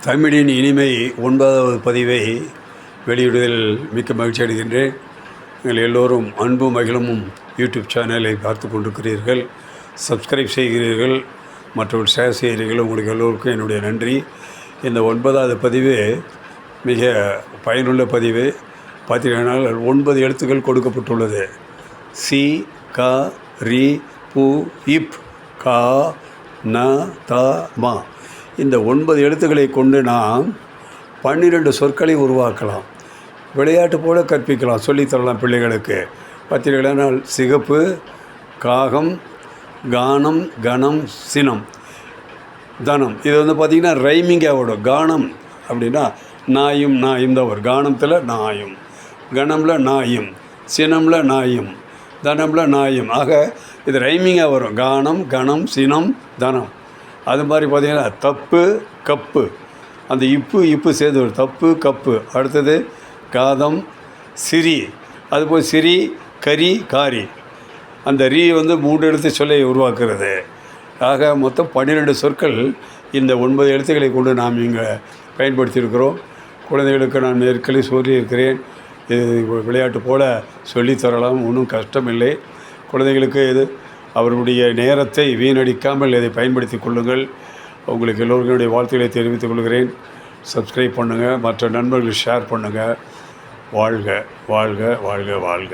தமிழின் இனிமை ஒன்பதாவது பதிவை வெளியிடுவதில் மிக்க மகிழ்ச்சி அடைகின்றேன். நீங்கள் எல்லோரும் அன்பும் மகிழமும் யூடியூப் சேனலை பார்த்து கொண்டிருக்கிறீர்கள். சப்ஸ்கிரைப் செய்கிறீர்கள். மற்றும் ஷேர் செய்கிறீர்கள். உங்களுக்கு எல்லோருக்கும் என்னுடைய நன்றி. இந்த ஒன்பதாவது பதிவு மிக பயனுள்ள பதிவு. பார்த்தீங்கன்னா ஒன்பது எழுத்துக்கள் கொடுக்கப்பட்டுள்ளது. சி க ரி பூ இப் கா ந த மா. இந்த ஒன்பது எழுத்துக்களை கொண்டு நாம் பன்னிரெண்டு சொற்களை உருவாக்கலாம். விளையாட்டு போல கற்பிக்கலாம். சொல்லித்தரலாம் பிள்ளைகளுக்கு. பார்த்தீங்கன்னா சிகப்பு காகம் கானம் கணம் சினம் தனம். இது வந்து பார்த்திங்கன்னா ரைமிங்காக வரும். கானம் அப்படின்னா நாயும் நாயும் தான் வரும். கானத்தில் நாயும் கணமில் நாயும் சினம்ல நாயும் தனமில் நாயும். ஆக இது ரைமிங்காக வரும். கானம் கணம் சினம் தனம். அது மாதிரி பார்த்திங்கன்னா தப்பு கப்பு. அந்த இப்பு இப்பு சேர்ந்து வரும். தப்பு கப்பு. அடுத்தது காதம் சிரி. அதுபோல் சிரி கரி காரி. அந்த ரீ வந்து மூன்று எழுத்து சொல்லை உருவாக்குறது ஆக மொத்தம் பன்னிரெண்டு சொற்கள் இந்த ஒன்பது எழுத்துக்களை கொண்டு நாம் இங்கே பயன்படுத்தியிருக்கிறோம். குழந்தைகளுக்கு நான் நெருக்கடி சொல்லியிருக்கிறேன். இது விளையாட்டு போல சொல்லித்தரலாம் ஒன்றும் கஷ்டமில்லை. குழந்தைகளுக்கு இது அவர்களுடைய நேரத்தை வீணடிக்காமல் இதை பயன்படுத்தி கொள்ளுங்கள். உங்களுக்கு எல்லோருக்கும் என்னுடைய வாழ்த்துக்களை தெரிவித்துக் கொள்கிறேன். சப்ஸ்கிரைப் பண்ணுங்கள் மற்ற நண்பர்கள் ஷேர் பண்ணுங்கள் வாழ்க வாழ்க வாழ்க வாழ்க.